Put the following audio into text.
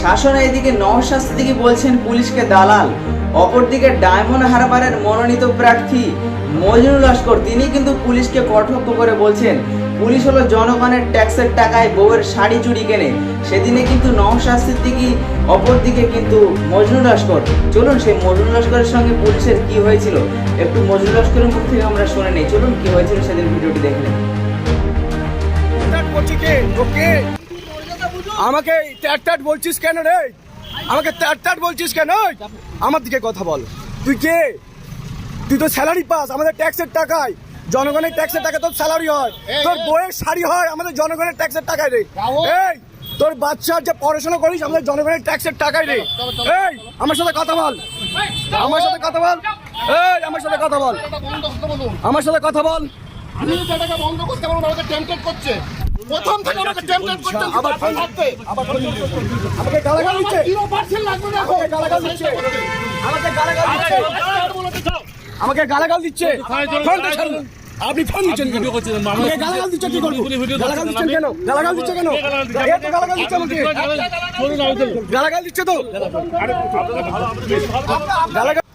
শাসন এদিকে নওশাস্তি দিকে বলছেন পুলিশকে দালাল। অপরদিকে ডায়মন্ড হারবারের মনোনীত প্রার্থী মজনু লস্কর, তিনি কিন্তু পুলিশকে কটাক্ষ করে বলছেন, পুলিশ হলো জনগণের ট্যাক্সের টাকায় বউয়ের শাড়ি চুরি কেনে। সেদিনে কিন্তু নওশাস্তির দিকে অপরদিকে কিন্তু মজনু লস্কর। চলুন সেই মজনু লস্করের সঙ্গে পুলিশের কি হয়েছিল, একটু মজনু লস্করের মুখ থেকে আমরা শুনে নেই। চলুন কি হয়েছিল সেদিন ভিডিওটি দেখে নিন। ট্যাট করছি কে? ওকে আমাকে ট্যাট ট্যাট বলছিস কেন রে? আমাকে ট্যাট ট্যাট বলছিস কেন? আমার দিকে কথা বল। তুই কে? তুই তো স্যালারি পাস আমাদের ট্যাক্সের টাকায়। জনগণের ট্যাক্সের টাকা তোর স্যালারি হয়। তোর বইয়ের শাড়ি হয় আমাদের জনগণের ট্যাক্সের টাকায় রে। এই তোর বাচ্চার যে পড়াশোনা করিস আমাদের জনগণের ট্যাক্সের টাকায় রে। এই আমার সাথে কথা বল। আমার সাথে কথা বল। এই আমার সাথে কথা বল। আমার সাথে কথা বল। আমি যেটাকে বন্ধ করতে পারব আমাকে টেম্পটেড করছে। প্রথম থেকে আমাকে আচ্ছা, আবার আবার থাকতে আবার আমাকে গালাগাল দিচ্ছে লাগবে না আমাকে গালাগাল দিচ্ছে আমাকে গালাগাল দিচ্ছে আমাকে গালাগাল দিচ্ছে ফোনটা ছাড়ুন। আপনি ফোন দিচ্ছেন কেন আমাকে গালাগাল দিচ্ছে কি করব গালাগাল দিচ্ছেন কেন গালাগাল দিচ্ছে কেন এ তো গালাগাল দিচ্ছে আমাকে গালাগাল দিচ্ছে তো গালাগাল